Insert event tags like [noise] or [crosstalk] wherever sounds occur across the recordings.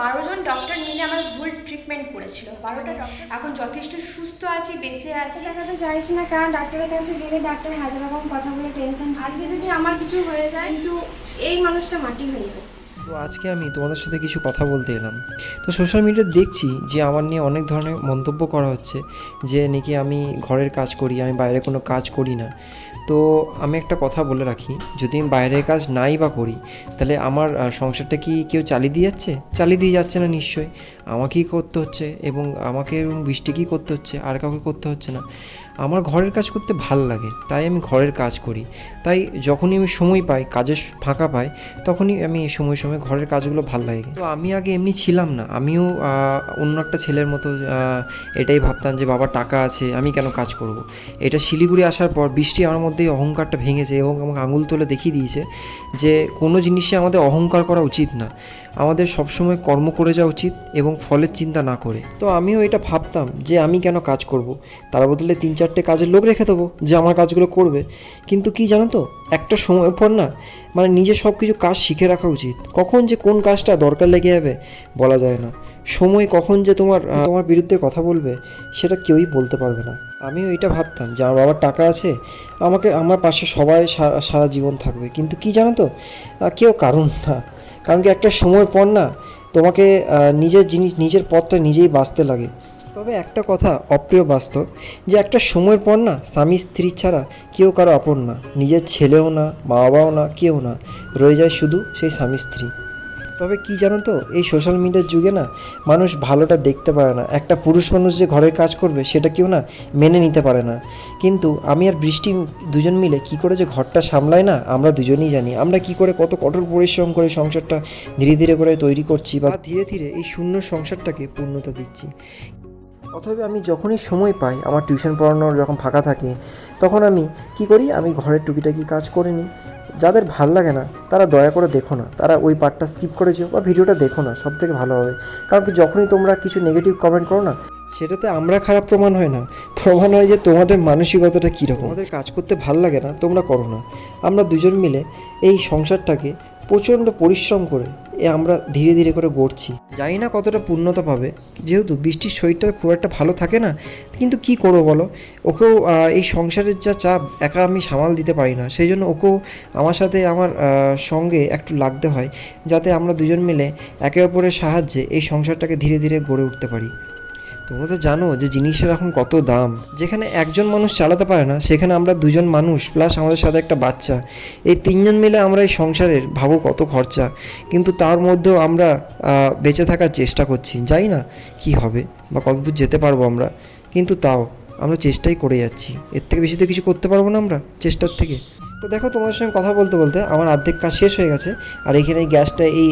বারো জন ডক্টর মিলে আমার ভুল ট্রিটমেন্ট করেছিল। বারোটা ডক্টর এখন যথেষ্ট সুস্থ আছি বেঁচে আছি। দেখাতে চাইছি না কারণ ডাক্তারের কাছে গেলে ডাক্তার হাজার রকম কথা বলে টেনশন আজকে যদি আমার কিছু হয়ে যায় কিন্তু এই মানুষটা মাটি হয়ে যাবে। তো আজকে আমি তোমাদের সাথে কিছু কথা বলতে এলাম। তো সোশ্যাল মিডিয়ায় দেখছি যে আমার নিয়ে অনেক ধরনের মন্তব্য করা হচ্ছে যে নাকি আমি ঘরের কাজ করি আমি বাইরে কোনো কাজ করি না। তো আমি একটা কথা বলে রাখি, যদি আমি বাইরের কাজ নাই বা করি, তাহলে আমার সংসারটা কি কেউ চালিয়ে দিয়ে যাচ্ছে? চালিয়ে দিয়ে যাচ্ছে না নিশ্চয়ই। আমাকেই করতে হচ্ছে? এবং আমাকে এবং বৃষ্টিকেই করতে হচ্ছে? আর কাউকে করতে হচ্ছে না। আমার ঘরের কাজ করতে ভালো লাগে, তাই আমি ঘরের কাজ করি। তাই যখনই আমি সময় পাই, কাজের ফাঁকা পাই, তখনই আমি এই সময় সময় ঘরের কাজগুলো ভালো লাগে। তো আমি আগে এমনি ছিলাম না। আমিও অন্য একটা ছেলের মতো এটাই ভাবতাম যে, বাবা, টাকা আছে, আমি কেন কাজ করব। এটা শিলিগুড়ি আসার পর বৃষ্টি আমার মধ্যে অহংকারটা ভেঙেছে এবং আমাকে আঙুল তুলে দেখিয়ে দিয়েছে যে, কোনো জিনিসে আমাদের অহংকার করা উচিত না। আমাদের সবসময় কর্ম করে যাওয়া উচিত এবং ফলের চিন্তা না করে। তো আমিও এটা ভাবতাম যে, আমি কেন কাজ করব। তার বদলে তিন চারটে কাজের লোক রেখে দেবো যে, আমার কাজগুলো করবে। কিন্তু কি জানো তো? একটা সময় পর না মানে নিজে সব কিছু কাজ শিখে রাখা উচিত। কখন যে কোন কাজটা দরকার লেগে যাবে, বলা যায় না। সময় কখন যে তোমার তোমার বিরুদ্ধে কথা বলবে, সেটা কেউই বলতে পারবে না। আমিও এটা ভাবতাম যে আমার বাবার টাকা আছে, আমাকে, আমার পাশে সবাই সারা জীবন থাকবে। কিন্তু কি জানো তো কেউ কারণ না। কারণ কি একটা সময় পর না, তোমাকে নিজের জিনিস, নিজের পথটা নিজেই বাঁচতে লাগে। তবে একটা কথা অপ্রিয় বাস্তব, যে একটা সময়ের পর না স্বামী স্ত্রী ছাড়া কেউ কারও আপন না। নিজের ছেলেও না মা বাবাও না, কেউ না। রয়ে যায় শুধু সেই স্বামী স্ত্রী। তবে কি জানো তো, এই সোশ্যাল মিডিয়ার যুগে না মানুষ ভালোটা দেখতে পারে না। একটা পুরুষ মানুষ যে ঘরের কাজ করবে, সেটা কেউ না মেনে নিতে পারে না। কিন্তু আমি আর বৃষ্টি দুজন মিলে কি করে যে ঘরটা সামলাই না, আমরা দুজনেই জানি। আমরা কি করে কত কঠোর পরিশ্রম করে সংসারটা ধীরে ধীরে করে তৈরি করছি বা ধীরে ধীরে এই শূন্য সংসারটাকে পূর্ণতা দিচ্ছি। অথবা আমি যখনই সময় পাই, আমার টিউশন পড়ানোর যখন ফাঁকা থাকে, তখন আমি কি করি? আমি ঘরের টুকিটাকি কাজ করে নিই। যাদের ভালো লাগে না, তারা দয়া করে দেখো না। তারা ওই পার্টটা স্কিপ করেছ বা ভিডিওটা দেখো না সব থেকে ভালো হবে। কারণ কি, যখনই তোমরা কিছু নেগেটিভ কমেন্ট করো না, সেটাতে আমরা খারাপ প্রমাণ হয় না। প্রমাণ হয় যে তোমাদের মানসিকতাটা কীরকম। আমাদের কাজ করতে ভালো লাগে না, তোমরা করো না। আমরা দুজন মিলে এই সংসারটাকে প্রচণ্ড পরিশ্রম করে এ আমরা ধীরে ধীরে করে গড়ছি। জানি না কতটা পূর্ণতা পাবে। যেহেতু বৃষ্টির শরীরটা খুব একটা ভালো থাকে না, কিন্তু কি করব বলো? ওকেও এই সংসারের যা চাপ, একা আমি সামাল দিতে পারি না। সেই জন্য ওকেও আমার সাথে আমার সঙ্গে একটু লাগতে হয়, যাতে আমরা দুজন মিলে একে অপরের সাহায্যে এই সংসারটাকে ধীরে ধীরে গড়ে উঠতে পারি। তোমরা তো জানো যে জিনিসের এখন কত দাম। যেখানে একজন মানুষ চালাতে পারে না, সেখানে আমরা দুজন মানুষ প্লাস আমাদের সাথে একটা বাচ্চা। এই তিনজন মিলে আমরা এই সংসারের ভাবো কত খরচা। কিন্তু তার মধ্যেও আমরা বেঁচে থাকার চেষ্টা করছি। জানি না কি হবে বা কতদূর যেতে পারব আমরা। কিন্তু তাও আমরা চেষ্টাই করে যাচ্ছি। এর থেকে বেশি তো কিছু করতে পারব না আমরা, চেষ্টার থেকে। তো দেখো তোমাদের সঙ্গে কথা বলতে বলতে আমার অর্ধেক কাজ শেষ হয়ে গেছে, আর এখানে গ্যাসটা এই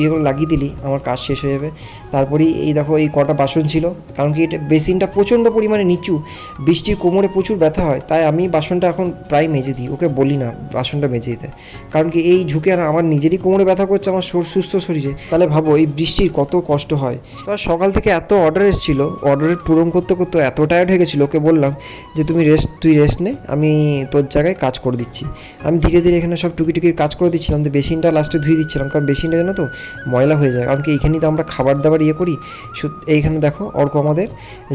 ইয়েগুলো লাগিয়ে দিলি, আমার কাজ শেষ হয়ে যাবে। তারপরেই এই দেখো এই কটা বাসন ছিল, কারণ কি এটা বেসিনটা প্রচণ্ড পরিমাণে নিচু, বৃষ্টির কোমরে প্রচুর ব্যথা হয়, তাই আমি বাসনটা এখন প্রায় মেজে দিই, ওকে বলি না বাসনটা মেজে দিতে। কারণ কি এই ঝুঁকে আর আমার নিজেরই কোমরে ব্যথা করছে, আমার সুস্থ শরীরে। তাহলে ভাবো এই বৃষ্টির কত কষ্ট হয়। তো সকাল থেকে এত অর্ডার এসেছিল অর্ডারের পূরণ করতে করতে এত টায়ার্ড হয়ে গেছিল, ওকে বললাম যে তুমি রেস্ট তুই রেস্ট নে, আমি তোর জায়গায় কাজ করে দিচ্ছি। আমি ধীরে ধীরে এখানে সব টুকি টুকির কাজ করে দিচ্ছিলাম, তো বেসিনটা লাস্টে ধুয়ে দিচ্ছিলাম, কারণ বেসিনটা জানো তো ময়লা হয়ে যায়। কারণ কি এইখানেই তো আমরা খাবার দাবার ইয়ে করি। এইখানে দেখো, অর্ক আমাদের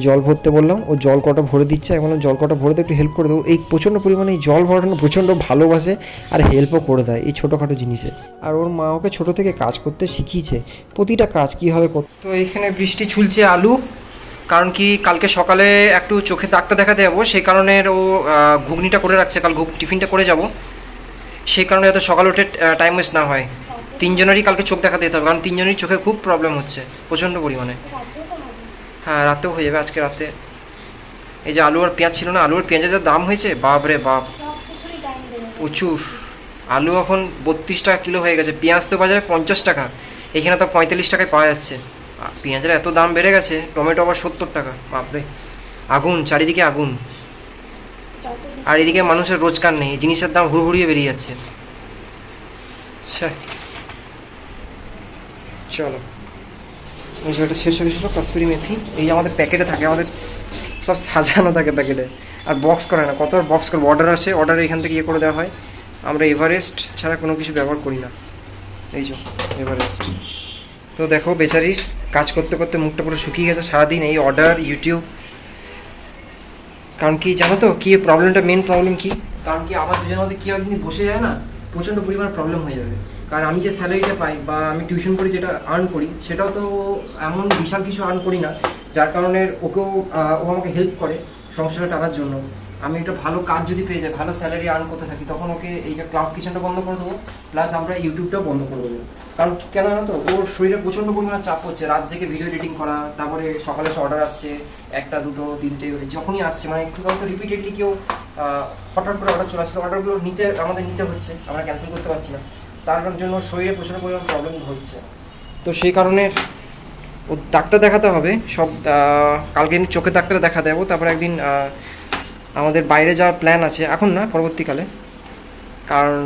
জল ভরতে বললাম, ও জল কটা ভরে দিচ্ছে বললাম, জল কটা ভরে দিয়ে একটু হেল্প করে দেবো এই প্রচণ্ড পরিমাণে জল ভরানো প্রচণ্ড ভালোবাসে আর হেল্পও করে দেয় এই ছোটোখাটো জিনিসে। আর ওর মা ওকে ছোটো থেকে কাজ করতে শিখিয়েছে। প্রতিটা কাজ কীভাবে করতে তো এইখানে বৃষ্টি ছুলছে আলু। কারণ কি কালকে সকালে একটু চোখে ডাক্তার দেখাতে যাব সেই কারণে ও ঘুগনিটা করে রাখছে, কাল ঘুগ, টিফিনটা করে যাব। সেই কারণে যাতে সকাল উঠে টাইম ওয়েস্ট না হয়। তিনজনেরই কালকে চোখ দেখাতে যেতে হবে, কারণ তিনজনেরই চোখে খুব প্রবলেম হচ্ছে, প্রচণ্ড পরিমাণে। হ্যাঁ রাতেও হয়ে যাবে, আজকে রাতে। এই যে আলু আর পেঁয়াজ ছিল না, আলু আর পেঁয়াজের যা দাম হয়েছে, বাপ রে বাপ। প্রচুর। আলু এখন বত্রিশ টাকা কিলো হয়ে গেছে, পেঁয়াজ তো বাজারে পঞ্চাশ টাকা, এখানে তো পঁয়তাল্লিশ টাকায় পাওয়া যাচ্ছে। পেঁয়াজের এত দাম বেড়ে গেছে, টমেটো আবার সত্তর টাকা, বাপরে। আগুন, চারিদিকে আগুন। আর এদিকে মানুষের রোজগার নেই জিনিসের দাম হুড়হুড়িয়ে বেরিয়ে যাচ্ছে। চলো। এটা শেষ হয়ে গেছিল কাশ্মীরি মেথি। এই যে আমাদের প্যাকেটে থাকে, আমাদের সব সাজানো থাকে প্যাকেটে। আর বক্স করে না, কত বক্স করব? অর্ডার আসে অর্ডার এখান থেকে ইয়ে করে দেওয়া হয়। আমরা এভারেস্ট ছাড়া কোনো কিছু ব্যবহার করি না। এই যে এভারেস্ট তো দেখো বেচারির কাজ করতে করতে মুখটা পুরো শুকিয়ে গেছে, সারাদিন এই অর্ডার ইউটিউব কারণ কি জানো তো, কি প্রবলেমটা মেন প্রবলেম কি? কারণ কি আমার দুজনের মধ্যে কি হয় যদি বসে যায় না, প্রচণ্ড পরিমাণ প্রবলেম হয়ে যাবে। কারণ আমি যে স্যালারিটা পাই বা আমি টিউশন করে, যেটা আর্ন করি, সেটাও তো এমন বিশাল কিছু আর্ন করি না, যার কারণে ওকেও ও আমাকে হেল্প করে সংসারটা টানার জন্য। আমি একটা ভালো কাজ যদি পেয়ে যাই, ভালো স্যালারি আর্ন করতে থাকি, তখন ওকে এই যে ক্লাউড কিচেনটা বন্ধ করে দেবো প্লাস আমরা ইউটিউবটাও বন্ধ করে দেবো। কারণ কেন তো, ওর শরীরে প্রচণ্ড পরিমাণে চাপ হচ্ছে রাত জেগে ভিডিও এডিটিং করা, তারপরে সকালে অর্ডার আসছে, একটা, দুটো, তিনটে যখনই আসছে মানে একটু তো রিপিটেডলি কেউ হঠাৎ করে অর্ডার চলে আসছে অর্ডারগুলো নিতে, আমাদের নিতে হচ্ছে, আমরা ক্যান্সেল করতে পারছি না। তার জন্য শরীরে প্রচণ্ড পরিমাণ প্রবলেম হচ্ছে। তো সেই কারণে ও ডাক্তার দেখাতে হবে, সব কালকে চোখের ডাক্তার দেখা দেবো তারপর একদিন আমাদের বাইরে যাওয়ার প্ল্যান আছে এখন না পরবর্তীকালে। কারণ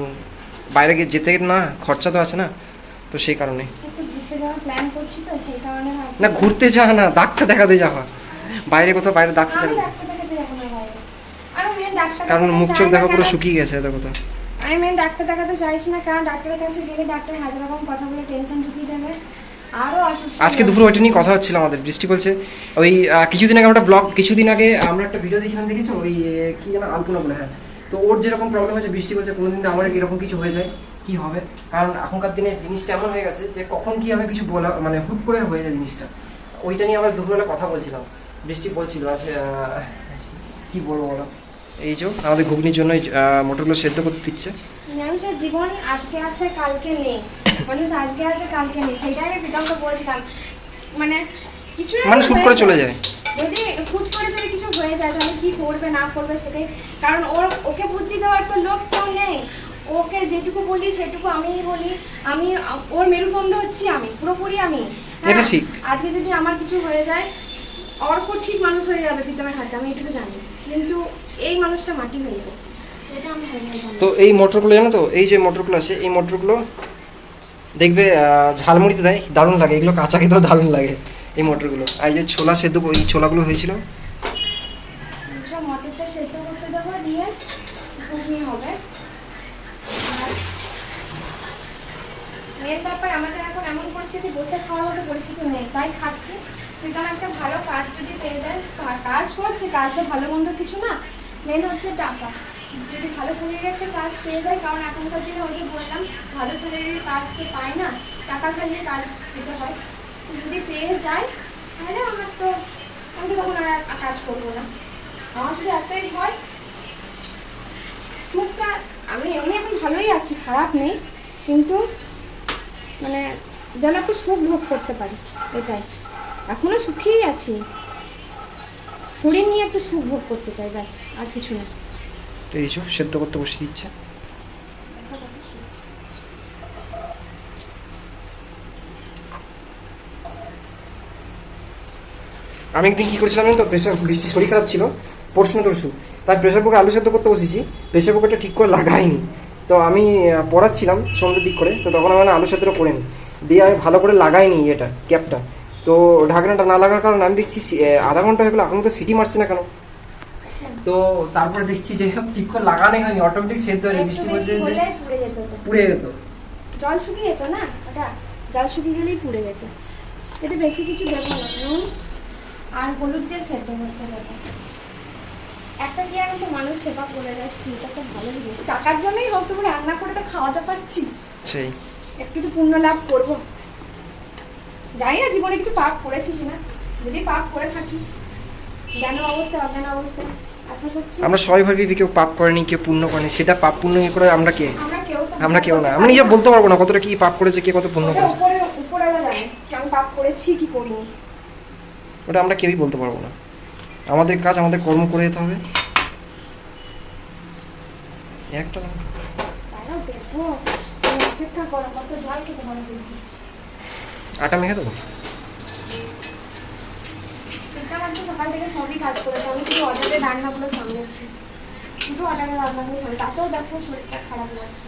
বাইরে গিয়ে যেতে না খরচা তো আছে না তো সেই কারণে। না ঘুরতে যাওয়া না ডাক্তার দেখাতে যাওয়া। বাইরে কোথাও বাইরে ডাক্তার দেখাতে কারণ মুখ চোখ দেখা পুরো শুকিয়ে গেছে দেখো তো আমি মেন ডাক্তার দেখাতে চাইছি না কারণ ডাক্তারের কাছে গেলে ডাক্তার হাজার রকম কথা বলে টেনশন ঢুকিয়ে দেবে। আজকে দুপুর ওইটা নিয়ে কথা হচ্ছিল আমাদের বৃষ্টি বলছে ওই কিছুদিন আগে আমরা ব্লগ কিছুদিন আগে আমরা একটা ভিডিও দিয়েছিলাম দেখেছ? ওই কি যেন আলপনা বলে হ্যাঁ। তো ওর যেরকম প্রবলেম হয়েছে বৃষ্টি বলছে কোনোদিন আমার এরকম কিছু হয়ে যায় কি হবে? কারণ এখনকার দিনে জিনিসটা এমন হয়ে গেছে যে কখন কি হবে কিছু বলা মানে হুট করে হয়ে যায় জিনিসটা। ওইটা নিয়ে আবার দুপুরবেলা কথা বলছিলাম বৃষ্টি বলছিল কি বলব বলো? এই যে আমাদের ঘুগনির জন্য মোটরগুলো সেদ্ধ করতে দিচ্ছে। মানুষের জীবন আজকে আছে কালকে নেই। মানুষ আজকে আছে কালকে নেই। সেটাই আমি প্রীতমকে বলছিলাম। মানে কিছু মানে শুট করে চলে যায়। যদি হুট করে যদি কিছু হয়ে যায় তাহলে কি করবে না করবে সেটাই। কারণ ওর ওকে বুদ্ধি দেওয়ার তো লোক কেউ নেই। ওকে যেটুকু বলি সেটুকু আমিই বলি। আমি ওর মেরুদণ্ড হচ্ছি আমি পুরোপুরি আমি। হ্যাঁ, এটা ঠিক। আজকে যদি আমার কিছু হয়ে যায় অর্ক ঠিক মানুষ হয়ে যাবে প্রীতমের হাতে আমি এটুকু জানি। কিন্তু এই মানুষটা মাটি আমি হয়ে যাব তো এই মোটরগুলো জানো তো? এই যে মোটরগুলো আছে, এই মোটরগুলো দেখবে ঝালমুড়িতে দেয়, দারুণ লাগে। এগুলো কাঁচা খেতেও দারুণ লাগে, এই মোটরগুলো আর যে ছোলা সেদ্ধ ওই ছোলাগুলো হয়েছিল। ব্যাপার, আমাদের এখন এমন পরিস্থিতি, বসে খাওয়ার মতো পরিস্থিতি নেই। তাই খাচ্ছি। একটা ভালো কাজ যদি পেয়ে যায় কাজ করছে, কাজ তো ভালো মন্দ কিছু না। মেন হচ্ছে টাকা। যদি ভালো শরীরের একটা কাজ পেয়ে যায়, কারণ এখনকার দিনে ওই যে বললাম, ভালো শরীরের কাজ তো পায় না, টাকা খাইয়ে কাজ পেতে হয়। তো যদি পেয়ে যায়, তাহলে আমার তো, আমি তো তখন আর কাজ করব না। আমার শুধু একটাই ভয় স্মোকটা আমি এমনি এখন ভালোই আছি, খারাপ নেই, কিন্তু মানে যেন একটু সুখ ভোগ করতে পারি, এটাই। এখনও সুখেই আছি। শরীর নিয়ে একটু সুখ ভোগ করতে চাই, ব্যাস, আর কিছু না। তো এই যে সেদ্ধ করতে বসে দিচ্ছে। আমি একদিন কি করেছিলাম তো? প্রেশার বৃষ্টি শরীর খারাপ ছিল। পরশু তরশু তাই প্রেশার কুকার আলু সেদ্ধ করতে বসেছি। প্রেশার কুকারটা ঠিক করে লাগাইনি। তো আমি পড়াচ্ছিলাম সন্ধ্যের দিক করে। তো তখন আমি আলু সেদ্ধটা করে নিই দিয়ে আমি ভালো করে লাগাইনি এটা ক্যাপটা তো ঢাকনাটা না লাগার কারণে আমি দেখছি আধা ঘণ্টা হয়ে গেলো, এখন তো সিটি মারছে না কেন? তো তারপরে দেখছি যে ঠিক লাগানোই হয়নি। অটোমেটিক সেদ্ধ হয়নি একটু বৃষ্টি বলছে যে পুড়ে যেত জল শুকিয়ে যেত না? ওটা জল শুকিয়ে গেলেই পুড়ে যেত। এটা বেশি কিছু দেবো না। নুন আর হলুদ দিয়ে সেদ্ধ করতে দেবো। একটা কি আমি তো মানুষ সেবা করে যাচ্ছি এটা তো ভালো জিনিস। টাকার জন্যই হোক তুমি রান্না করে তো খাওয়াতে পারছি। সেই। একটু তো পুণ্য লাভ করব। জানি না জীবনে কিছু পাপ করেছি কিনা। যদি পাপ করে থাকি জ্ঞান অবস্থা অজ্ঞান করছি আমরা সবাই ভাবি কেউ পাপ করেনি কেউ পুণ্য করেনি সেটা পাপ পুণ্য করে আমরা কে? আমরা কেউ আমরা না। আমি নিজে বলতে পারব না কতটা কি পাপ করেছে কে কত পুণ্য করেছে। পাপ কি করিনি। ওটা আমরা কেউই বলতে পারব না। আমাদের কাজ আমাদের কর্ম করে যেতে হবে। একটা লঙ্কা। আটা মেখে দেবো? এটা মাত্র সকাল থেকে সবই কাজ করেছে। আমি শুধু অর্ডারের রান্নাগুলো সামলেছি। শুধু অর্ডারের রান্নাগুলো সামলে তাতেও দেখো শরীরটা খারাপ লাগছে।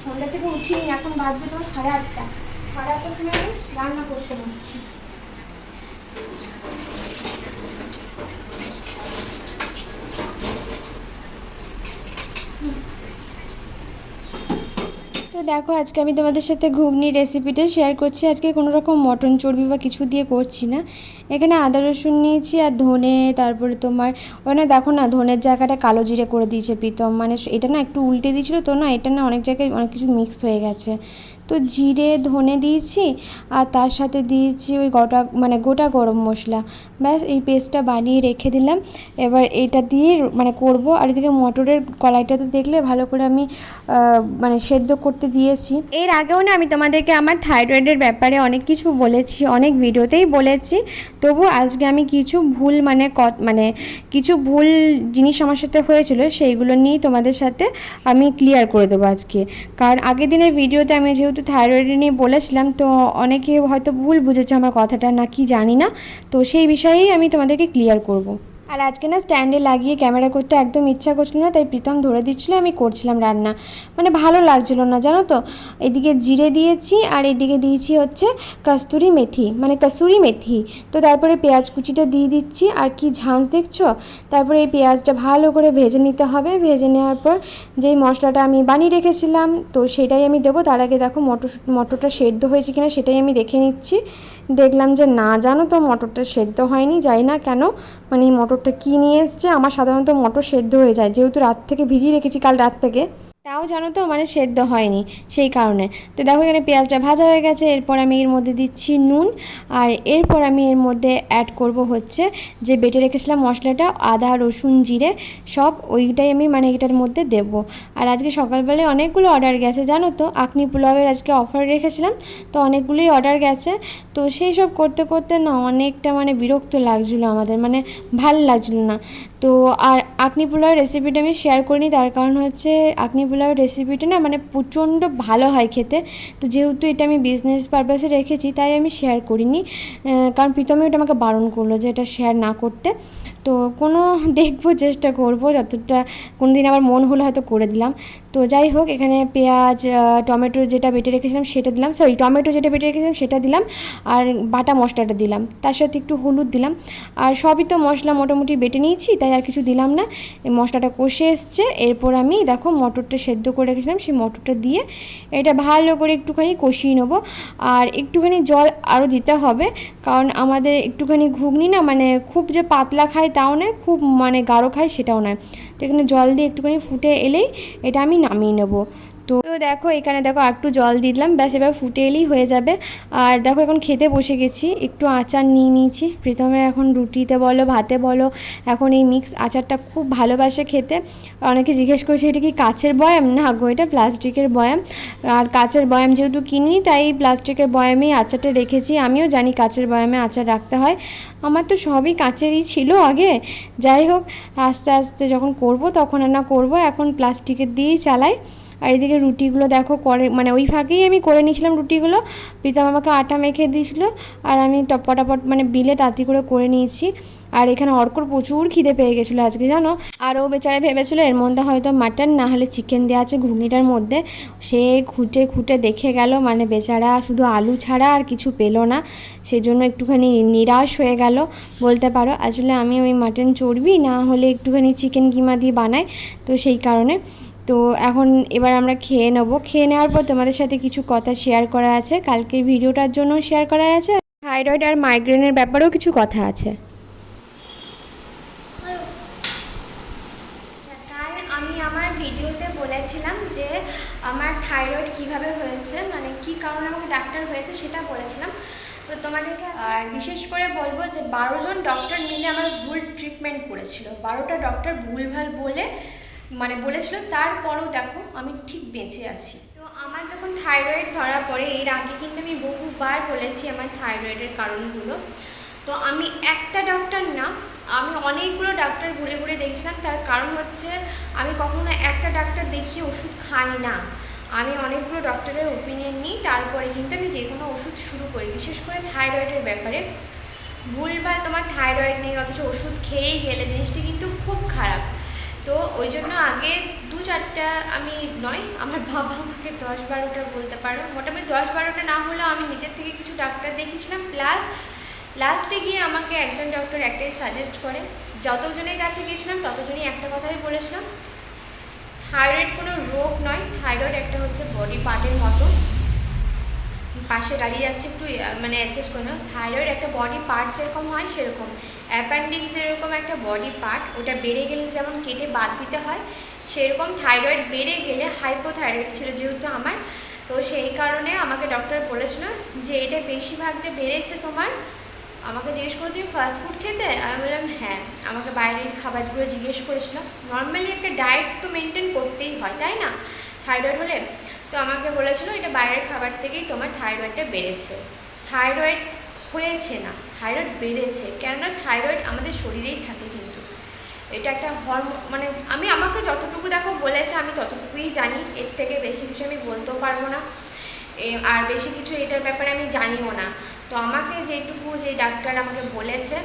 সন্ধ্যা থেকে উঠিনি, এখন বাজছে তোমার সাড়ে আটটা। সাড়ে আটটার সময় আমি রান্না করতে বসছি। দেখো, আজকে আমি তোমাদের সাথে ঘুগনি রেসিপিটা শেয়ার করছি। আজকে কোনো রকম মটন চর্বি বা কিছু দিয়ে করছি না। এখানে আদা, রসুন নিয়েছি আর ধনে, তারপরে তোমার ওখানে দেখো না, ধনের জায়গাটা কালো জিরে করে দিয়েছে প্রীতম। মানে এটা না একটু উল্টে দিয়েছিল তো না, এটা না অনেক জায়গায় অনেক কিছু মিক্স হয়ে গেছে। তো জিরে, ধনে দিয়েছি আর তার সাথে দিয়েছি ওই গোটা মানে গোটা গরম মশলা। ব্যাস, এই পেস্টটা বানিয়ে রেখে দিলাম। এবার এটা দিয়ে মানে করব। আর এদিকে মটরের কড়াইটা তো দেখলে ভালো করে আমি মানে সেদ্ধ করতে দিয়েছি। এর আগেও না আমি তোমাদেরকে আমার থাইরয়েডের ব্যাপারে অনেক কিছু বলেছি, অনেক ভিডিওতেই বলেছি। তবু আজকে আমি কিছু ভুল মানে ক- মানে কিছু ভুল জিনিস আমার সাথে হয়েছিল, সেইগুলো নিয়েই তোমাদের সাথে আমি ক্লিয়ার করে দেবো আজকে। কারণ আগের দিনের ভিডিওতে আমি যেহেতু থাইরয়েড নিয়ে বলেছিলাম, তো অনেকে হয়তো ভুল বুঝেছে আমার কথাটা, না কি জানি না তো সেই বিষয়েই আমি তোমাদেরকে ক্লিয়ার করব। আর আজকে না স্ট্যান্ডে লাগিয়ে ক্যামেরা করতে একদম ইচ্ছা করছিল না, তাই প্রীতম ধরে দিচ্ছিল আমি করছিলাম রান্না। মানে ভালো লাগছিল না, জানো তো? এদিকে জিরে দিয়েছি আর এদিকে দিয়েছি হচ্ছে কস্তুরি মেথি মানে কসুরি মেথি। তো তারপরে পেঁয়াজ কুচিটা দিয়ে দিচ্ছি আর কি ঝাঁঝ দেখছ? তারপরে এই পেঁয়াজটা ভালো করে ভেজে নিতে হবে। ভেজে নেওয়ার পর যেই মশলাটা আমি বানিয়ে রেখেছিলাম, তো সেটাই আমি দেবো। তার আগে দেখো মটর মটরটা সেদ্ধ হয়েছে কিনা সেটাই আমি দেখে নিচ্ছি। দেখলাম যে, না, জানো তো, মটরটা সেদ্ধ হয়নি, যাই না কেন? মানে এই মটরটা কী নিয়ে এসছে? আমার সাধারণত মটর সেদ্ধ হয়ে যায়, যেহেতু রাত থেকে ভিজিয়ে রেখেছি কাল রাত থেকে। তাও জানো তো মানে সেদ্ধ হয়নি সেই কারণে। তো দেখো এখানে পেঁয়াজটা ভাজা হয়ে গেছে, এরপর আমি এর মধ্যে দিচ্ছি নুন, আর এরপর আমি এর মধ্যে অ্যাড করব হচ্ছে যে বেটে রেখেছিলাম মশলাটা, আদা, রসুন, জিরে, সব ওইটাই আমি মানে এটার মধ্যে দেব। আর আজকে সকালবেলায় অনেকগুলো অর্ডার গেছে, জানো তো আকনি পোলাওয়ের আজকে অফার রেখেছিলাম, তো অনেকগুলোই অর্ডার গেছে। তো সেই সব করতে করতে না অনেকটা মানে বিরক্ত লাগছিল আমাদের মানে ভালো লাগছিল না। তো আর আকনি পোলাওয়ের রেসিপিটা আমি শেয়ার করিনি, তার কারণ হচ্ছে আকনি পোলাওয়ের রেসিপিটা না মানে প্রচণ্ড ভালো হয় খেতে। তো যেহেতু এটা আমি বিজনেস পারপাসে রেখেছি, তাই আমি শেয়ার করিনি। কারণ প্রীতমে ওটা আমাকে বারণ করল যে এটা শেয়ার না করতে। তো কোনো [laughs] দেখব, চেষ্টা করব, যতটা কোনো দিন আবার মন হলে হয়তো করে দিলাম। তো যাই হোক, এখানে পেঁয়াজ টমেটো যেটা বেটে রেখেছিলাম সেটা দিলাম। সরি টমেটো যেটা বেটে রেখেছিলাম সেটা দিলাম। আর বাটা মশলাটা দিলাম। তার সাথে একটু হলুদ দিলাম। আর সবই তো মশলা মোটামুটি বেটে নিয়েছি, তাই আর কিছু দিলাম না। মশলাটা কষে এসছে। এরপর আমি দেখো মটরটা সেদ্ধ করে রেখেছিলাম, সেই মটরটা দিয়ে এটা ভালো করে একটুখানি কষিয়ে নেব। আর একটুখানি জল আরও দিতে হবে, কারণ আমাদের একটুখানি ঘুগনি না মানে খুব যে পাতলা খায় তাও নয়, খুব মানে গাঢ় খায় সেটাও নয়। তো এখানে জল দিয়ে একটুখানি ফুটে এলেই এটা আমি নামিয়ে নেব। তো দেখো, এখানে দেখো একটু জল দিলাম। ব্যাস, এবার ফুটে এলেই হয়ে যাবে। আর দেখো, এখন খেতে বসে গেছি। একটু আচার নিয়ে নিয়েছি। প্রথমে এখন রুটিতে বলো, ভাতে বলো। এখন এই মিক্স আচারটা খুব ভালোবাসে খেতে। অনেকে জিজ্ঞেস করছে, এটা কি কাচের বয়াম? না গো, এটা প্লাস্টিকের বয়াম। আর কাচের বয়াম যেহেতু কিনি, তাই প্লাস্টিকের বয়ামেই আচারটা রেখেছি। আমিও জানি কাচের বয়ামে আচার রাখতে হয়। আমার তো সবই কাচেরই ছিল আগে। যাই হোক, আস্তে আস্তে যখন করব, তখন আর না করব। এখন প্লাস্টিকের দিয়েই চালাই। আর এদিকে রুটিগুলো দেখো করে মানে ওই ফাঁকেই আমি করে নিয়েছিলাম রুটিগুলো। প্রীতম আমাকে আটা মেখে দিয়েছিল আর আমি টপ পটাপট মানে বিলে তাঁতি করে করে নিয়েছি। আর এখানে অর্কর প্রচুর খিদে পেয়ে গেছিল আজকে, জানো? আর ও বেচারা ভেবেছিলো এর মধ্যে হয়তো মাটন, না হলে চিকেন দেওয়া আছে ঘুগনিটার মধ্যে। সে খুঁটে খুঁটে দেখে গেল মানে বেচারা শুধু আলু ছাড়া আর কিছু পেল না। সেজন্য একটুখানি নিরাশ হয়ে গেল। বলতে পারো, আসলে আমি ওই মাটন চর্বি, না হলে একটুখানি চিকেন কিমা দিয়ে বানাই। তো সেই কারণে তো এখন এবার আমরা খেয়ে নেব। খেয়ে নেওয়ার পর তোমাদের সাথে কিছু কথা শেয়ার করা আছে। কালকের ভিডিওটার জন্য শেয়ার করা আছে। থাইরয়েড আর মাইগ্রেনের ব্যাপারেও কিছু কথা আছে। আচ্ছা, আমি আমার ভিডিওতে বলেছিলাম যে আমার থাইরয়েড কীভাবে হয়েছে মানে কি কারণে আমাকে ডাক্তার হয়েছে সেটা বলেছিলাম। তো তোমাদেরকে আর বিশেষ করে বলব যে বারো জন ডক্টর মিলে আমার ভুল ট্রিটমেন্ট করেছিল। বারোটা ডক্টর ভুলভাল বলে মানে বলেছিল, তারপরেও দেখো আমি ঠিক বেঁচে আছি। তো আমার যখন থাইরয়েড ধরা পড়ে এর আগে কিন্তু আমি বহুবার বলেছি আমার থাইরয়েডের কারণগুলো। তো আমি একটা ডক্টর না, আমি অনেকগুলো ডাক্তার ঘুরে ঘুরে দেখছিলাম। তার কারণ হচ্ছে, আমি কখনো একটা ডাক্তার দেখিয়ে ওষুধ খাই না। আমি অনেকগুলো ডক্টরের ওপিনিয়ন নিই, তারপরে কিন্তু আমি যে কোনো ওষুধ শুরু করি, বিশেষ করে থাইরয়েডের ব্যাপারে। ভুলভাল তোমার থাইরয়েড নেই, অথচ ওষুধ খেয়েই গেলে, জিনিসটি কিন্তু খুব খারাপ। তো ওই জন্য আগে দু চারটা, আমি নয়, আমার বাবা আমাকে দশ বারোটা বলতে পারো। মোটামুটি দশ বারোটা না হলেও আমি নিজের থেকে কিছু ডাক্তার দেখিয়েছিলাম। প্লাস লাস্টে গিয়ে আমাকে একজন ডক্টর একটাই সাজেস্ট করে। যতজনের কাছে গিয়েছিলাম, ততজনই একটা কথাই বলেছিলাম থাইরয়েড কোনো রোগ নয় থাইরয়েড একটা হচ্ছে বডি পার্টের মতো। পাশে দাঁড়িয়ে যাচ্ছে একটু মানে অ্যাডজাস্ট করে নাও। থাইরয়েড একটা বডি পার্ট যেরকম হয় সেরকম। অ্যাপেন্ডিক্স যেরকম একটা বডি পার্ট ওটা বেড়ে গেলে যেমন কেটে বাদ দিতে হয়, সেরকম থাইরয়েড বেড়ে গেলে হাইপোথাইরয়েড ছিল যেহেতু আমার। তো সেই কারণে আমাকে ডক্টর বলেছিল যে, এটা বেশিরভাগটা বেড়েছে তোমার। আমাকে জিজ্ঞেস করে, তুমি ফাস্ট ফুড খেতে? আমি বললাম হ্যাঁ। আমাকে বাইরের খাবারগুলো জিজ্ঞেস করেছিল। নর্মালি একটা ডায়েট তো মেনটেন করতেই হয়, তাই না? থাইরয়েড হলে তো আমাকে বলেছিল এটা বাইরের খাবার থেকেই তোমার থাইরয়েডটা বেড়েছে। থাইরয়েড হয়েছে না থাইরয়েড বেড়েছে, কেননা থাইরয়েড আমাদের শরীরেই থাকে কিন্তু। এটা একটা হরমোন মানে আমি আমাকে যতটুকু দেখো বলেছে, আমি ততটুকুই জানি, এর থেকে বেশি কিছু আমি বলতেও পারব না। আর বেশি কিছু এটার ব্যাপারে আমি জানিও না। তো আমাকে যেটুকু যে ডাক্তার আমাকে বলেছে,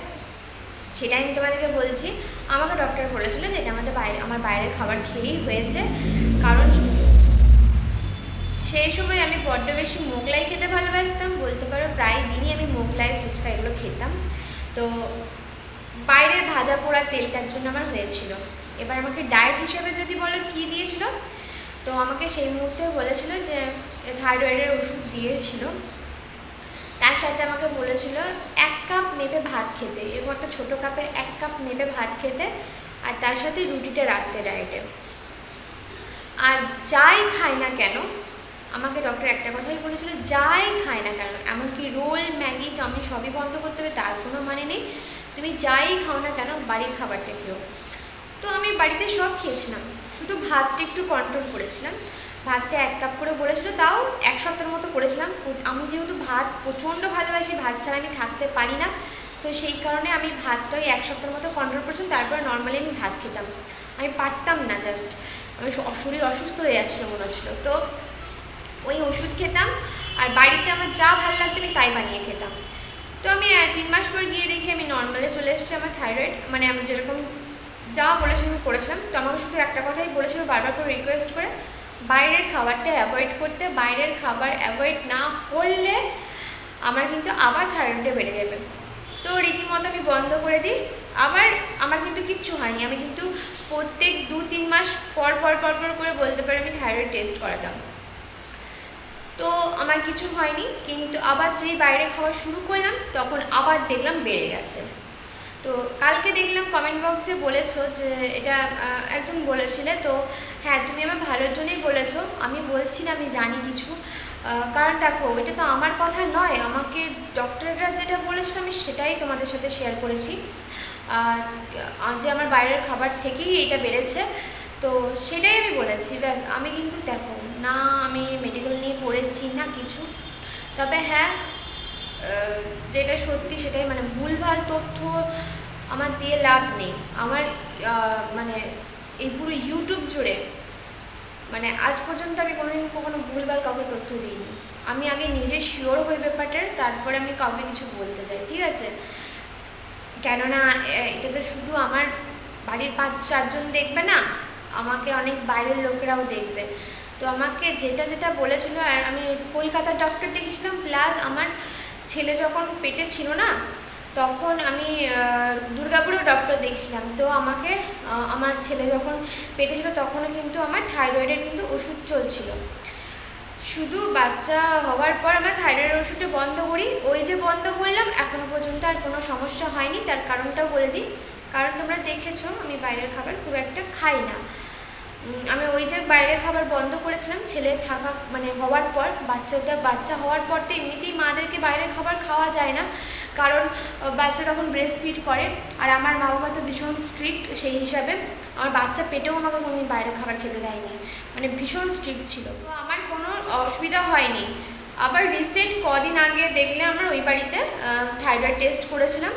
সেটাই আমি তোমাদেরকে বলছি। আমাকে ডক্টর বলেছিল যে এটা আমাদের বাইরে আমার বাইরের খাবার খেয়েই হয়েছে। কারণ সেই সময় আমি বড্ড বেশি মোগলাই খেতে ভালোবাসতাম। বলতে পারো প্রায় দিনই আমি মোগলাই, ফুচকা এগুলো খেতাম। তো বাইরের ভাজা পোড়া তেলটার জন্য আমার হয়েছিল। এবার আমাকে ডায়েট হিসেবে যদি বলো কী দিয়েছিল, তো আমাকে সেই মুহূর্তে বলেছিল যে থাইরয়েডের ওষুধ দিয়েছিল। তার সাথে আমাকে বলেছিল, এক কাপ মেপে ভাত খেতে। এরকম একটা ছোটো কাপের এক কাপ মেপে ভাত খেতে, আর তার সাথে রুটিটা রাখতে ডায়েটে আর যাই খাই না কেন আমাকে ডক্টর একটা কথাই বলেছিল, যাই খাই না কেন, এমনকি রোল, ম্যাগি, চাউমিন সবই বন্ধ করতে হবে, তার কোনো মানে নেই। তুমি যাই খাও না কেন, বাড়ির খাবারটা খেও। তো আমি বাড়িতে সব খেয়েছিলাম, শুধু ভাতটা একটু কন্ট্রোল করেছিলাম। ভাতটা এক কাপ করে বলেছিল, তাও এক সপ্তাহের মতো করেছিলাম। আমি যেহেতু ভাত প্রচণ্ড ভালোবাসি, ভাত ছাড়া আমি থাকতে পারি না। তো সেই কারণে আমি ভাতটাই এক সপ্তাহের মতো কন্ট্রোল করেছিলাম, তারপরে নর্মালি আমি ভাত খেতাম। আমি পারতাম না জাস্ট আমি শরীর অসুস্থ হয়ে যাচ্ছিল মনে হচ্ছিল। তো ওই ওষুধ খেতাম। আর বাড়িতে আমার যা ভালো লাগতো আমি তাই বানিয়ে খেতাম। তো আমি তিন মাস পর গিয়ে দেখি আমি নর্মালে চলে এসেছি আমার থাইরয়েড মানে আমি যেরকম যা বলেছিল আমি করেছিলাম। তো আমাকে শুধু একটা কথাই বলেছিল বারবার করে রিকোয়েস্ট করে, বাইরের খাবারটা অ্যাভয়েড করতে, বাইরের খাবার অ্যাভয়েড না করলে আমার কিন্তু আবার থাইরয়েডটা বেড়ে যাবে। তো রীতিমতো আমি বন্ধ করে দিই। আবার আমার কিন্তু কিচ্ছু হয়নি। আমি কিন্তু প্রত্যেক দু তিন মাস পর পর পর পর করে বলতে পারি আমি থাইরয়েড টেস্ট করাতাম। তো আমার কিছু হয়নি, কিন্তু আবার যেই বাইরে খাওয়া শুরু করলাম, তখন আবার দেখলাম বেড়ে গেছে। তো কালকে দেখলাম কমেন্ট বক্সে বলেছ যে এটা একজন বলেছিলে, তো হ্যাঁ তুমি আমার ভালোর জন্যই বলেছ, আমি বলছি না, আমি জানি কিছু। কারণ দেখো, এটা তো আমার কথা নয়, আমাকে ডক্টররা যেটা বলেছিল, আমি সেটাই তোমাদের সাথে শেয়ার করেছি। যে আমার বাইরের খাবার থেকেই এটা বেড়েছে, তো সেটাই আমি বলেছি, ব্যাস। আমি কিন্তু দেখো না, আমি মেডিকেল নিয়ে পড়েছি না কিছু। তবে হ্যাঁ যেটা সত্যি সেটাই মানে ভুলভাল তথ্য আমার দিয়ে লাভ নেই। আমার মানে এই পুরো ইউটিউব জুড়ে মানে আজ পর্যন্ত আমি কোনোদিন কখনো ভুলভাল কাউকে তথ্য দিইনি। আমি আগে নিজে শিওর হই ব্যাপারটার, তারপরে আমি কাউকে কিছু বলতে চাই, ঠিক আছে? কেননা, এ- এটাতে শুধু আমার বাড়ির পাঁচ চারজন দেখবে না, আমাকে অনেক বাইরের লোকেরাও দেখবে। তো আমাকে যেটা যেটা বলেছিল, আর আমি কলকাতার ডক্টর দেখেছিলাম প্লাস আমার ছেলে যখন পেটে ছিল না, তখন আমি দুর্গাপুরেও ডক্টর দেখছিলাম তো আমাকে আমার ছেলে যখন পেটে ছিল, তখনও কিন্তু আমার থাইরয়েডের কিন্তু ওষুধ চলছিল। শুধু বাচ্চা হওয়ার পর আমরা থাইরয়েডের ওষুধটা বন্ধ করি। ওই যে বন্ধ করলাম এখনও পর্যন্ত আর কোনো সমস্যা হয়নি। তার কারণটাও বলে দিই। কারণ তোমরা দেখেছ, আমি বাইরের খাবার খুব একটা খাই না। আমি ওই যে বাইরের খাবার বন্ধ করেছিলাম, ছেলে থাকা মানে হওয়ার পর, বাচ্চাটা, বাচ্চা হওয়ার পর তো এমনিতেই মাদেরকে বাইরের খাবার খাওয়া যায় না। কারণ বাচ্চা তখন ব্রেস্ট ফিড করে, আর আমার মা বাবা তো ভীষণ স্ট্রিক্ট সেই হিসাবে। আমার বাচ্চা পেটেও আমাকে কোনোদিন বাইরের খাবার খেতে দেয়নি। মানে ভীষণ স্ট্রিক্ট ছিল। তো আমার কোনো অসুবিধা হয়নি। আবার রিসেন্ট কদিন আগে দেখলে আমার ওই বাড়িতে থাইরয়েড টেস্ট করেছিলাম।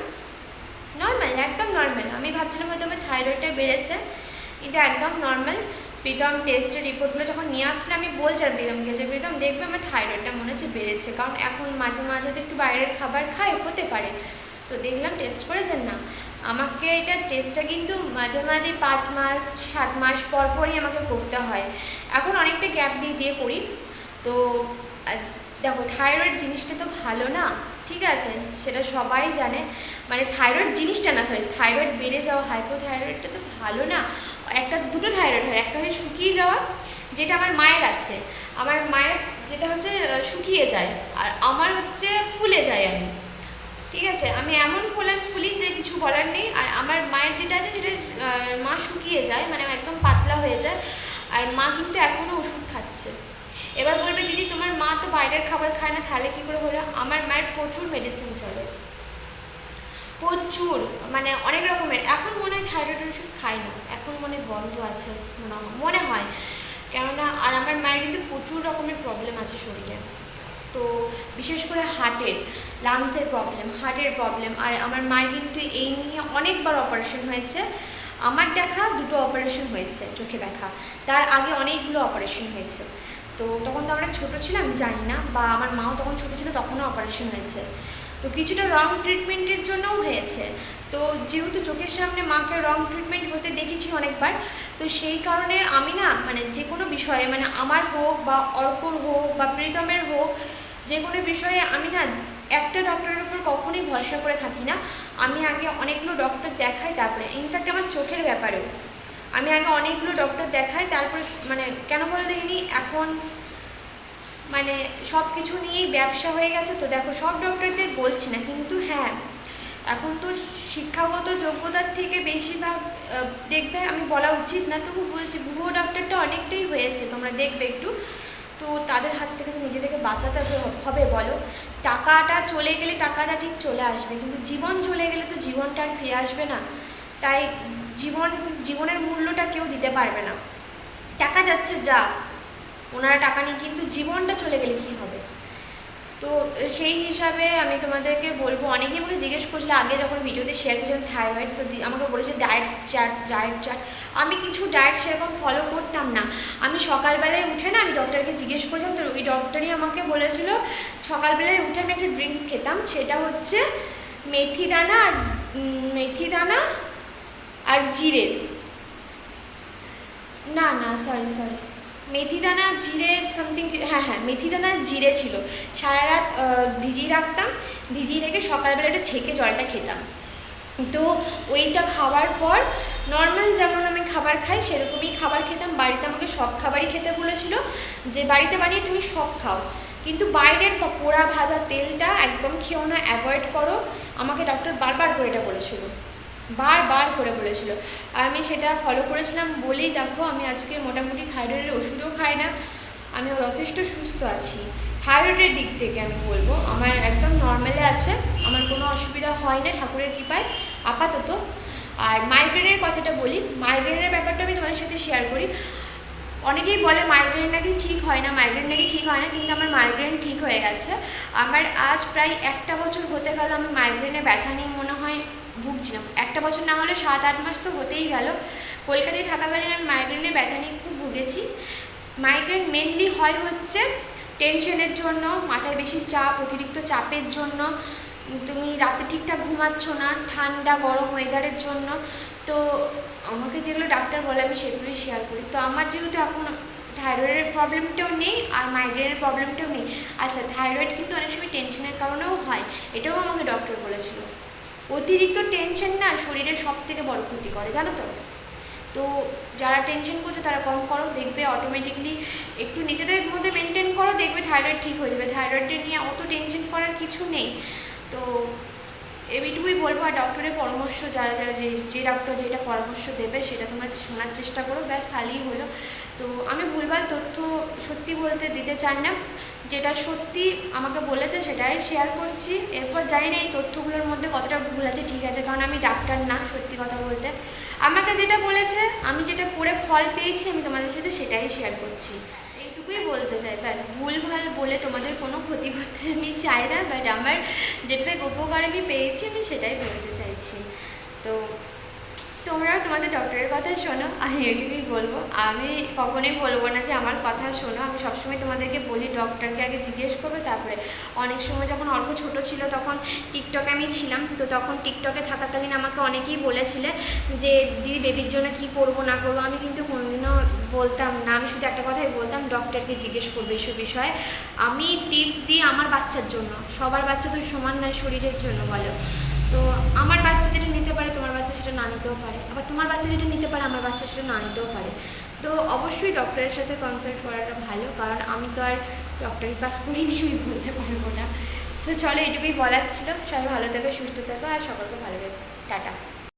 নর্মাল একদম নর্মাল আমি ভাবছিলাম হয়তো আমার থাইরয়েডটা বেড়েছে। এটা একদম নর্মাল প্রীতম টেস্টের রিপোর্টগুলো যখন নিয়ে আসলে আমি বলছিলাম প্রীতমকে যে, প্রীতম, দেখবে আমার থাইরয়েডটা মনে হচ্ছে বেড়েছে, কারণ এখন মাঝে মাঝে তো একটু বাইরের খাবার খাই হতে পারে। তো দেখলাম টেস্ট করেছেন না। আমাকে এটা টেস্টটা কিন্তু মাঝে মাঝে পাঁচ মাস, সাত মাস পর পরই আমাকে করতে হয়। এখন অনেকটা গ্যাপ দিয়ে দিয়ে করি। তো দেখো থাইরয়েড জিনিসটা তো ভালো না, ঠিক আছে? সেটা সবাই জানে। মানে থাইরয়েড জিনিসটা না থাইরয়েড বেড়ে যাওয়া হাইপোথাইরয়েডটা তো ভালো না। একটা দুটো থাইরয়েড হয়, একটা হচ্ছে শুকিয়ে যাওয়া, যেটা আমার মায়ের আছে। আমার মায়ের যেটা হচ্ছে শুকিয়ে যায়, আর আমার হচ্ছে ফুলে যায় আমি। ঠিক আছে? আমি এমন ফুলেন ফুলি যে কিছু বলার নেই, আর আমার মায়ের যেটা আছে, সেটা মা শুকিয়ে যায় মানে একদম পাতলা হয়ে যায়, আর মা কিন্তু এখনও ওষুধ খাচ্ছে। এবার বলবে, দিদি, তোমার মা তো বাইরের খাবার খায় না, তাহলে কী করে হলো? আমার মায়ের প্রচুর মেডিসিন চলে। প্রচুর মানে অনেক রকমের। এখন মনে হয় থাইরয়েডের ওষুধ খাই না এখন মনে বন্ধ আছে মনে হয় কেননা, আর আমার মায়ের কিন্তু প্রচুর রকমের প্রবলেম আছে শরীরে। তো বিশেষ করে হার্টের লাংসের প্রবলেম হার্টের প্রবলেম আর আমার মায়ের কিন্তু এই নিয়ে অনেকবার অপারেশন হয়েছে। আমার দেখা, দুটো অপারেশন হয়েছে, চোখে দেখা। তার আগে অনেকগুলো অপারেশন হয়েছে। তো তখন তো আমরা ছোটো ছিলাম, জানি না, বা আমার মাও তখন ছোটো ছিল, তখনও অপারেশন হয়েছে। তো কিছুটা রং ট্রিটমেন্টের জন্যও হয়েছে। তো যেহেতু চোখের সামনে মাকে রং ট্রিটমেন্ট হতে দেখেছি অনেকবার, তো সেই কারণে আমি না মানে যে কোনো বিষয়ে মানে আমার হোক বা অর্কর হোক বা প্রীতমের হোক যে কোনো বিষয়ে আমি না একটা ডক্টরের উপর কখনোই ভরসা করে থাকি না। আমি আগে অনেকগুলো ডক্টর দেখাই তারপরে ইনফ্যাক্ট আমার চোখের ব্যাপারেও। আমি আগে অনেকগুলো ডক্টর দেখাই, তারপরে মানে কেন বলে দেখিনি এখন মানে সব কিছু নিয়েই ব্যবসা হয়ে গেছে তো দেখো, সব ডক্টরদের বলছি না, কিন্তু হ্যাঁ এখন তো শিক্ষাগত যোগ্যতার থেকে বেশিরভাগ দেখবে আমি বলা উচিত না, তবু বলছি ভুয়ো ডাক্তারটা অনেকটাই হয়েছে, তোমরা দেখবে একটু। তো তাদের হাত থেকে তো নিজেদেরকে বাঁচাতে হবে বলো। টাকাটা চলে গেলে টাকাটা ঠিক চলে আসবে, কিন্তু জীবন চলে গেলে তো জীবনটা আর ফিরে আসবে না। তাই জীবন, জীবনের মূল্যটা কেউ দিতে পারবে না। টাকা যাচ্ছে, যা। ওনারা টাকা নিয়ে কিন্তু জীবনটা চলে গেলে কী হবে? তো সেই হিসাবে আমি তোমাদেরকে বলব, অনেকেই আমাকে জিজ্ঞেস করছিল আগে যখন ভিডিওতে শেয়ার করেছিলাম থাইরয়েড তো আমাকে বলেছে ডায়েট চার্ট ডায়েট চার্ট আমি কিছু ডায়েট সেরকম ফলো করতাম না। আমি সকালবেলায় উঠে না, আমি ডক্টরকে জিজ্ঞেস করেছিলাম, তো ওই ডক্টরই আমাকে বলেছিল, সকালবেলায় উঠে আমি একটা ড্রিঙ্কস খেতাম, সেটা হচ্ছে মেথি দানা আর মেথি দানা আর জিরে। না না সরি সরি মেথি দানা জিরে সামথিং হ্যাঁ হ্যাঁ মেথি দানা জিরে ছিল। সারা রাত ভিজিয়ে রাখতাম, ভিজিয়ে রেখে সকালবেলা একটা ছেঁকে জলটা খেতাম। তো ওইটা খাওয়ার পর নর্মাল যেমন আমি খাবার খাই, সেরকমই খাবার খেতাম। বাড়িতে আমাকে সব খাবারই খেতে বলেছিল যে, বাড়িতে বানিয়ে তুমি সব খাও। কিন্তু বাইরের পোড়া ভাজা তেলটা একদম খেও না অ্যাভয়েড করো। আমাকে ডক্টর বারবার করে এটা বলেছিল। বারবার করে বলেছিল। আমি সেটা ফলো করেছিলাম বলেই দেখো আমি আজকে মোটামুটি থাইরয়েডের ওষুধও খাই না, আমি যথেষ্ট সুস্থ আছি। থাইরয়েডের দিক থেকে আমি বলব, আমার একদম নর্মালে আছে, আমার কোনো অসুবিধা হয় না ঠাকুরের কৃপায়, আপাতত। আর মাইগ্রেনের কথাটা বলি মাইগ্রেনের ব্যাপারটা আমি তোমাদের সাথে শেয়ার করি। অনেকেই বলে মাইগ্রেন নাকি ঠিক হয় না মাইগ্রেন নাকি ঠিক হয় না, কিন্তু আমার মাইগ্রেন ঠিক হয়ে গেছে। আমার আজ প্রায় একটা বছর হতে গেল আমি মাইগ্রেনের ব্যথা নিয়ে ভুগছিলাম। একটা বছর না হলে সাত, আট মাস তো হতেই গেল। কলকাতায় থাকাকালীন আমি মাইগ্রেনের ব্যথা নিয়ে খুব ভুগেছি। মাইগ্রেন মেনলি হয় হচ্ছে টেনশনের জন্য, মাথায় বেশি চাপ, অতিরিক্ত চাপের জন্য। তুমি রাতে ঠিকঠাক ঘুমাচ্ছ না, ঠান্ডা, গরম ওয়েদারের জন্য। তো আমাকে যেগুলো ডাক্তার বলে আমি সেগুলোই শেয়ার করি। তো আমার যেহেতু এখন থাইরয়েডের প্রবলেমটাও নেই আর মাইগ্রেনের প্রবলেমটাও নেই। আচ্ছা থাইরয়েড কিন্তু অনেক সময় টেনশনের কারণেও হয়, এটাও আমাকে ডক্টর বলেছিল। অতিরিক্ত টেনশন না শরীরের সব থেকে বড় ক্ষতি করে, জানো তো? তো যারা টেনশন করছ তারা কম করো, দেখবে অটোমেটিকলি একটু নিজেদের মধ্যে মেনটেন করো, দেখবে থাইরয়েড ঠিক হয়ে যাবে। থাইরয়েডটা নিয়ে অত টেনশন করার কিছু নেই। তো এইটুকুই বলব আর ডক্টরের পরামর্শ, যারা যারা যে যে ডক্টর যেটা পরামর্শ দেবে সেটা তোমরা শোনার চেষ্টা করো। ব্যাস, তাহলেই হলো। তো আমি ভুলভাল তথ্য সত্যি বলতে দিতে চাই না। যেটা সত্যি আমাকে বলেছে সেটাই শেয়ার করছি। এরপর জানি না এই তথ্যগুলোর মধ্যে কতটা ভুল আছে, ঠিক আছে, কারণ আমি ডাক্তার না, সত্যি কথা বলতে। আমাকে যেটা বলেছে, আমি যেটা করে ফল পেয়েছি, আমি তোমাদের সাথে সেটাই শেয়ার করছি। এইটুকুই বলতে চাই, ব্যাস। ভুল ভালো বলে তোমাদের কোনো ক্ষতি করতে আমি চাই না বাট আমার যেটা থেকে উপকার আমি পেয়েছি, আমি সেটাই বলতে চাইছি। তো তোমরাও তোমাদের ডক্টরের কথা শোনো। আমি এটুকুই বলব। আমি কখনোই বলব না যে আমার কথা শোনো। আমি সবসময় তোমাদেরকে বলি ডক্টরকে আগে জিজ্ঞেস করবে, তারপরে অনেক সময় যখন অল্প ছোট ছিল তখন টিকটকে আমি ছিলাম। তো তখন টিকটকে থাকাকালীন আমাকে অনেকেই বলেছিলে যে, দিদি বেবির জন্য কি করব, না করব? আমি কিন্তু কোনোদিনও বলতাম না। আমি শুধু একটা কথাই বলতাম ডক্টরকে জিজ্ঞেস করবে এইসব বিষয়ে। আমি টিপস দিই আমার বাচ্চার জন্য। সবার বাচ্চা তো সমান নয়, শরীরের জন্য বলো। তো আমার বাচ্চা যেটা নিতে পারে, তোমার বাচ্চা সেটা না নিতেও পারে। আবার তোমার বাচ্চা যেটা নিতে পারে, আমার বাচ্চা সেটা না নিতেও পারে। তো অবশ্যই ডক্টরের সাথে কনসাল্ট করাটা ভালো, কারণ আমি তো আর ডক্টরি পাস করিনি, আমি বলতে পারব না। তো চলো এটুকুই বলার ছিল। সবাই ভালো থেকো, সুস্থ থেকো, আর সকলকে ভালো টাটা।